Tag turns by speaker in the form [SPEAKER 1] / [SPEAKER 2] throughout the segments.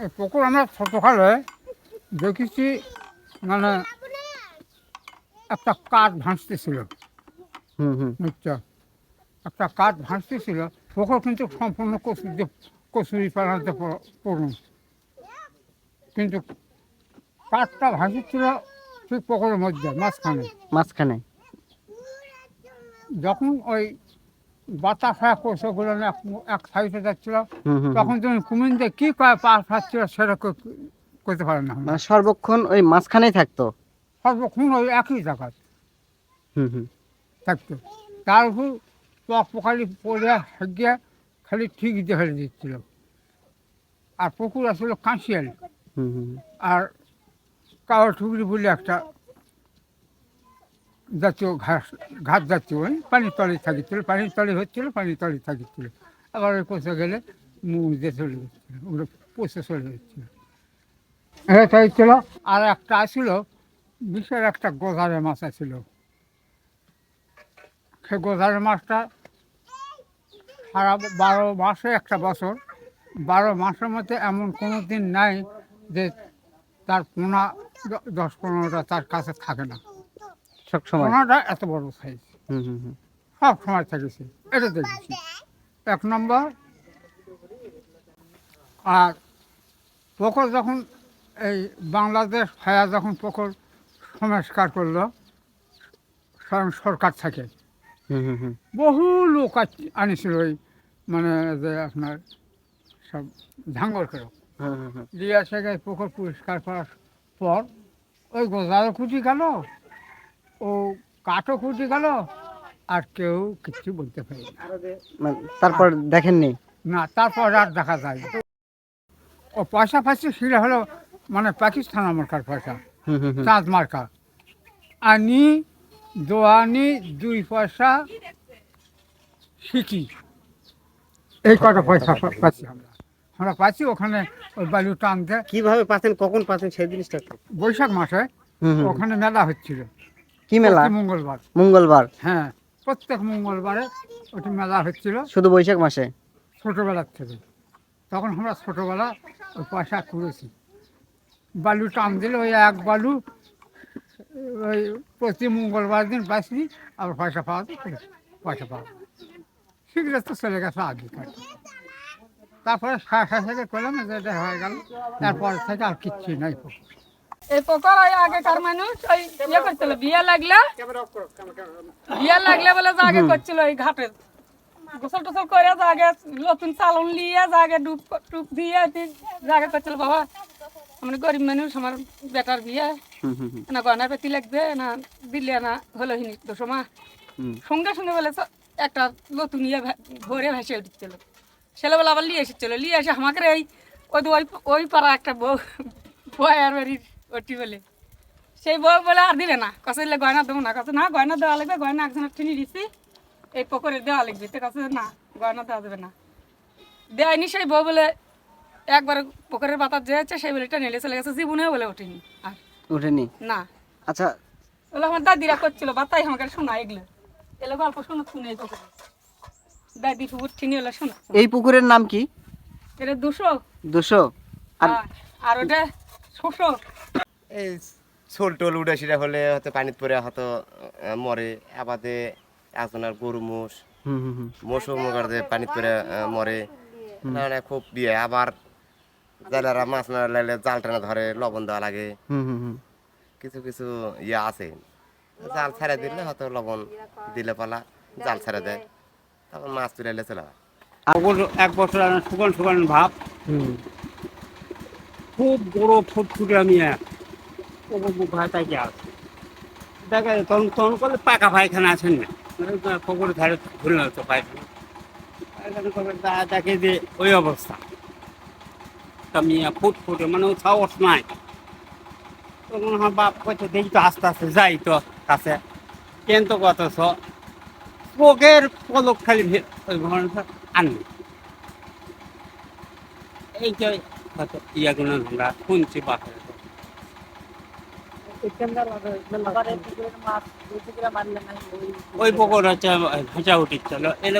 [SPEAKER 1] এই পুকুর আমরা ছোটোকালে দেখেছি মানে একটা কাঠ ভাসতেছিল।
[SPEAKER 2] হুম হুম।
[SPEAKER 1] বুঝছ? একটা কাঠ ভাসতেছিল পুকুর কিন্তু সম্পূর্ণ কচুরি কচুরি পালাতে পড়ুন কিন্তু কাঠটা ভাসছিল ঠিক পুকুরের মধ্যে মাঝখানে।
[SPEAKER 2] মাঝখানে।
[SPEAKER 1] যখন ওই বাতাস হয়ে কচুগুলো এক এক সাইডে যাচ্ছিল। তখন তুমি কুমিন দিয়ে কী কয় পা ফাচ্ছিল সেটা করতে পারে না।
[SPEAKER 2] মানে সর্বক্ষণ ওই মাঝখানেই থাকতো?
[SPEAKER 1] সর্বক্ষণ ওই একই জায়গা
[SPEAKER 2] হুম হুম।
[SPEAKER 1] থাকতো। তার উপর পক পকালি পড়ে হাগিয়ে খালি ঠিক দেখে দিচ্ছিল। আর পুকুর আসলে
[SPEAKER 2] হুম
[SPEAKER 1] আর কাওয়ার ঠুকরি বলে একটা জাতীয় ঘাস ঘাস জাতীয় পানির তলে থাকিছিল পানির তলে হচ্ছিল, পানির তলে থাকিছিল আবার ওই পচে গেলে মুখ চলে যাচ্ছিল ওগুলো পচে চলে যাচ্ছিল এটা আর একটা আসছিল বিশাল একটা গোজারে মাছ আছিল। সে গোজারে মাছটা সারা বারো মাসে, একটা বছর, বারো মাসের মধ্যে এমন কোনো দিন নাই যে তার পোনা দশ পনেরোটা তার কাছে থাকে না।
[SPEAKER 2] সব সময়।
[SPEAKER 1] পোনাটা এত বড় সাইজ
[SPEAKER 2] হুম হুম হুম।
[SPEAKER 1] সব সময় থেকেছে এটা দেখেছি। এক নম্বর। আর পুকুর যখন এই বাংলাদেশ ভায়া যখন পুকুর সংস্কার করল স্বয়ং সরকার থাকে।
[SPEAKER 2] হুম হুম হুম।
[SPEAKER 1] বহু লোক আনিছিল ওই মানে যে আপনার সব ঝাঙ্গর করে। দিয়া থেকে পুকুর পরিষ্কার করার পর ওই গোজারও খুঁটি গেল। ও কাঠও খুঁটি গেল আর কেউ কিছু বলতে পারি
[SPEAKER 2] মানে তারপর দেখেননি?
[SPEAKER 1] না তারপর আর দেখা যায় ও পয়সা ফাঁসি সেটা হলো মানে পাকিস্তান আমারকার পয়সা চাঁদ মার্কা। আনি দোয়ানি দুই পয়সা শিখি এই কটা পয়সা পাচ্ছি আমরা। আমরা পাচ্ছি ওখানে ওই বালু টানতে
[SPEAKER 2] কীভাবে পাচ্ছেন কখন পাচ্ছেন সেই জিনিসটা
[SPEAKER 1] বৈশাখ মাসে ওখানে মেলা হচ্ছিল।
[SPEAKER 2] কি মেলা?
[SPEAKER 1] মঙ্গলবার।
[SPEAKER 2] মঙ্গলবার?
[SPEAKER 1] হ্যাঁ প্রত্যেক মঙ্গলবারে ওটি মেলা হচ্ছিল।
[SPEAKER 2] শুধু বৈশাখ মাসে?
[SPEAKER 1] ছোটোবেলার থেকে। তখন আমরা ছোটোবেলা ওই পয়সা করেছি বালু টান দিলে ওই এক বালু ওই প্রতি মঙ্গলবার দিন পাইছি আবার পয়সা পাওয়া যায় পয়সা পাওয়া সেগুলো তো চলে গেছে আগেকার তারপরে সাড়ে থেকে করলাম যে এটা হয়ে গেল তারপর থেকে আর কিচ্ছু নাই।
[SPEAKER 3] এই পোকর ওই আগেকার মানুষ ওই ইয়ে করছিল বিয়ে লাগলে বিয়ে লাগলে বলে আগে করছিল ওই ঘাটে। গোসল টোসল করে যে আগে নতুন চালন নিয়ে যে আগে ডুব টুপ দিয়ে আগে করছিল বাবা আমরা গরিব মানুষ আমার বেটার বিয়ে।
[SPEAKER 2] হুম হুম হুম।
[SPEAKER 3] না গয়না পেতি লাগবে না দিলে না হলো হিনি তো সময় সঙ্গে সঙ্গে বলে একটা নতুন ইয়ে ভরে ভেসে উঠছিল। ছেলেবেলা আবার নিয়ে এসেছিল নিয়ে এসে আমাকে এই ওই ওই ওই পাড়া একটা বউ বয়ার বাড়ির ওটি বলে সেই বউ বলে আর দিবে না। কাছে দিলে গয়না দেবো না। কাছে না গয়না দেওয়া লাগবে গয়না একজনের ঠেনি দিছি। এই পকরে দেওয়া লাগবে। তো কাছে না গয়না দেওয়া যাবে না। দেয়নি সেই বউ বলে একবার পুকুরের বাতার যেয়েছে সেই বলে টেনে চলে গেছে। জীবনেও বলে ওঠেনি আর।
[SPEAKER 2] উঠেনি
[SPEAKER 3] না।
[SPEAKER 2] আচ্ছা।
[SPEAKER 3] ওগুলো আমার দাদিরা করছিল বাতাই আমাকে শোনা এগুলো। এগুলো গল্প শোনো শুনে এই পুকুরে দাদি পুকুর ঠিনি এগুলো শোনা।
[SPEAKER 2] এই পুকুরের নাম কি?
[SPEAKER 3] এটা দুশো।
[SPEAKER 2] দুশো। আর
[SPEAKER 3] ওটা ছশো।
[SPEAKER 4] এই ছোল টোল উঠে সেটা হলে হয়তো পানিত পরে হয়তো মরে। আবাদে একজনের গরু মোষ
[SPEAKER 2] হুম হুম হুম।
[SPEAKER 4] মোষও মগার যে পানিত পরে মরে। মানে খুব বিয়ে। আবার যারা মাছ না লাইলে জাল টানা ধরে লবণ দেওয়া লাগে।
[SPEAKER 2] হুম হুম হুম।
[SPEAKER 4] কিছু কিছু ইয়ে আছে। জাল ছেড়ে দিলে হয়তো লবণ দিলে পালা জাল ছেড়ে দেয়। তারপর মাছ তুলে চলে
[SPEAKER 1] এক বছর শুকান শুকান ভাব। খুব বড় ফুটফুটে আমি এক। ভাই তাই আছে দেখা যায় তখন তখন করলে পাকা পায়খানা আছেন না পুকুরের ধারে ঘুরে হতো পায়খানা পায়খানা করে দেখা দেখে যে ওই অবস্থা তা মিয়া ফুটফুটে মানে ও সাহস নাই তখন আমার বাপ কইতে দেখি তো আস্তে আস্তে যাই তো কাছে কেন তো কত চোখের পলক খালি ওই ঘটনা আনবে এই যে, হয়তো ইয়াগুলো আমরা শুনছি বাপের ওই পুকুর হচ্ছে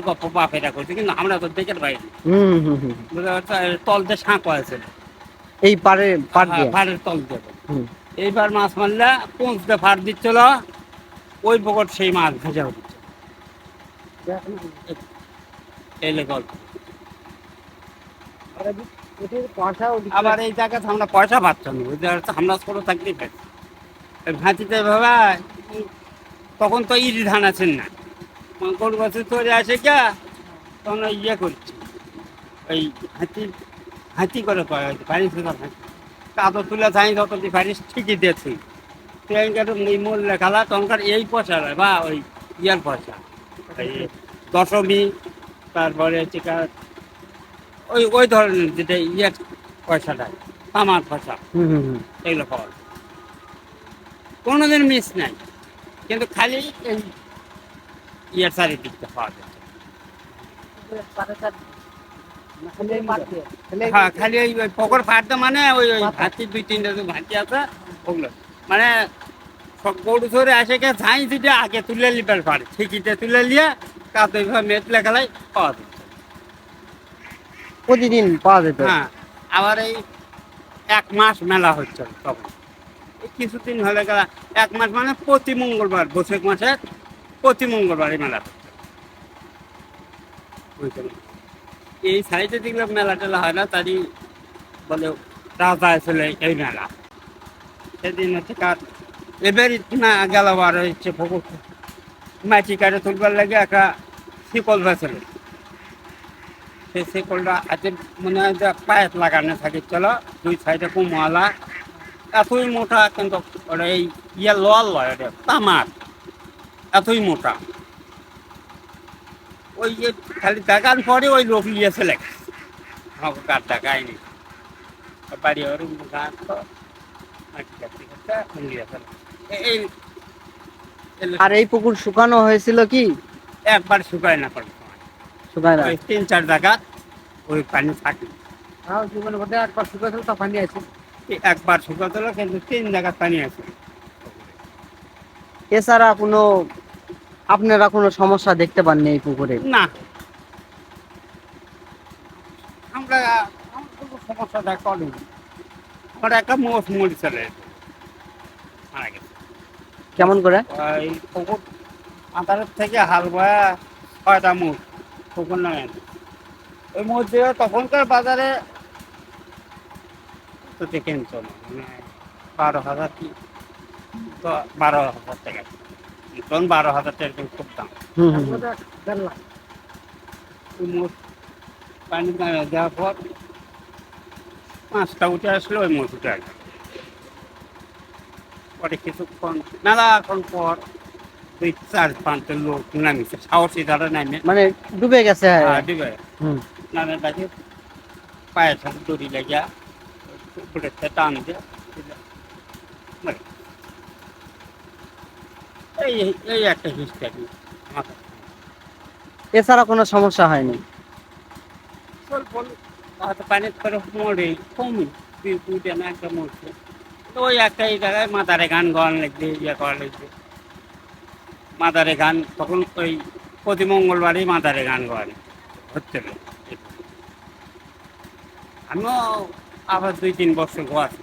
[SPEAKER 1] গপ্প বাপেরা করছে কিন্তু আমরা তো বুঝতে পারছ? তল দিয়ে সাঁকো আছে।
[SPEAKER 2] এই পারে দিয়ে
[SPEAKER 5] হ্যাঁ, ফাড়ের তল
[SPEAKER 2] হুম।
[SPEAKER 5] এইবার মাছ মারলে পৌঁছতে ফাড় দিচ্ছিল ওই পকট সেই মাছ ভেজা দিচ্ছে এলে গল্প আবার এই জায়গাতে আমরা পয়সা পাচ্ছি না ওই জায়গাতে আমরা ছোট চাকরি পাচ্ছি ওই ভাঁচিতে ভাবা তখন তো ইরি ধান আছেন না। গরু বছর চলে আসে কে তখন ওই ইয়ে করছি। ওই হাতি হাতি করে পারিস কাদর তুলে চাই যত পারিস ঠিকই দিয়েছি। ট্রেনকার এই মূল লেখালা তখনকার এই পয়সা বা ওই ইয়ার পয়সা। এই দশমী তারপরে হচ্ছে ওই ওই ধরনের যেটা ইয়ের পয়সাটা তামার পয়সা। এগুলো পাওয়া কোনোদিন মিস নাই। কিন্তু খালি এই ইয়ের চারিদিকটা পাওয়া যাচ্ছে হ্যাঁ খালি ওই পকর ফাটতে মানে ওই ওই ভাতি দুই তিনটা যে ভাতি আছে ওগুলো। মানে সব গরু ধরে আসে কে ঝাঁই দিতে আগে তুলে লিবার পারে ঠিকিতে তুলে নিয়ে কাদ ওইভাবে মেট লেখালাই পাওয়া যাচ্ছে
[SPEAKER 2] প্রতিদিন পাওয়া যেত?
[SPEAKER 5] হ্যাঁ আবার এই এক মাস মেলা হচ্ছে তখন। কিছুদিন হলে গেলা এক মাস মানে প্রতি মঙ্গলবার, বৈশাখ মাসে প্রতি মঙ্গলবার এই মেলা এই সাইডে দেখলে মেলা টেলা হয় না, তারই বলে রাজা আসলে এই মেলা। সেদিন হচ্ছে কার, এবারই না গেল আর হচ্ছে মাটি কাটে তুলবার লাগে একটা শিকল বেছিল সেই শিকলটা আজকে মনে হয় যে পায়েত লাগানো থাকে, চলো দুই সাইডে কুমলা এতই মোটা কিন্তু ওটা এই ইয়ে লোয়াল লয় ওটা তামার। এতই মোটা। ওই যে খালি দেখার পরে ওই লোক নিয়ে চলে গেছে। আমাকে কার দেখায়নি। বাড়ি ওর তো। এই
[SPEAKER 2] আর এই পুকুর শুকানো হয়েছিল কি?
[SPEAKER 5] একবার শুকায় না কোনো।
[SPEAKER 2] শুকায় না।
[SPEAKER 5] তিন চার জায়গা ওই পানি থাকে। এই একবার শুকাতে হলো কিন্তু তিন জায়গা পানি আছে।
[SPEAKER 2] এছাড়া কোনো আপনারা কোনো সমস্যা দেখতে পাননি এই পুকুরে?
[SPEAKER 5] না। আমরা কোনো সমস্যা দেখা আমার একটা মোষ মরি চলে মারা গেছে।
[SPEAKER 2] কেমন করে?
[SPEAKER 5] ওই পুকুর থেকে হাল বয়া ছয়টা মুখ পুকুর নামে। ওই মধ্যে তখনকার বাজারে তো কিনতো না মানে বারো হাজার কি? তো বারো হাজার টাকা। তখন বারো হাজার টাকা কিন্তু খুব দাম। পানি দেওয়ার পর মাছটা উঠে আসলো ওই মোট উঠে আসলো। পরে কিছুক্ষণ মেলাক্ষণ পর দুই চার পাঁচটা লোক নামিছে। সাহসী যারা নামে।
[SPEAKER 2] মানে ডুবে গেছে।
[SPEAKER 5] দিবে
[SPEAKER 2] হুম।
[SPEAKER 5] নামে পায়ের সাথে দড়ি লাগিয়া উপরে টান দিয়ে মরে। এই এই একটা হিস্ট্রি আমার
[SPEAKER 2] এছাড়া কোনো সমস্যা হয়নি?
[SPEAKER 5] স্বল্প হয়তো পানির করে মরে দুই দুইটা না একটা মরছে। তো ওই একটা এই জায়গায় মাদারে গান গাওয়ান লাগবে ইয়ে করা লাগবে। মাদারে গান তখন ওই প্রতি মঙ্গলবারই মাদারে গান গাওয়ান হচ্ছিল আমিও আবার দুই তিন বছর গোয়াছি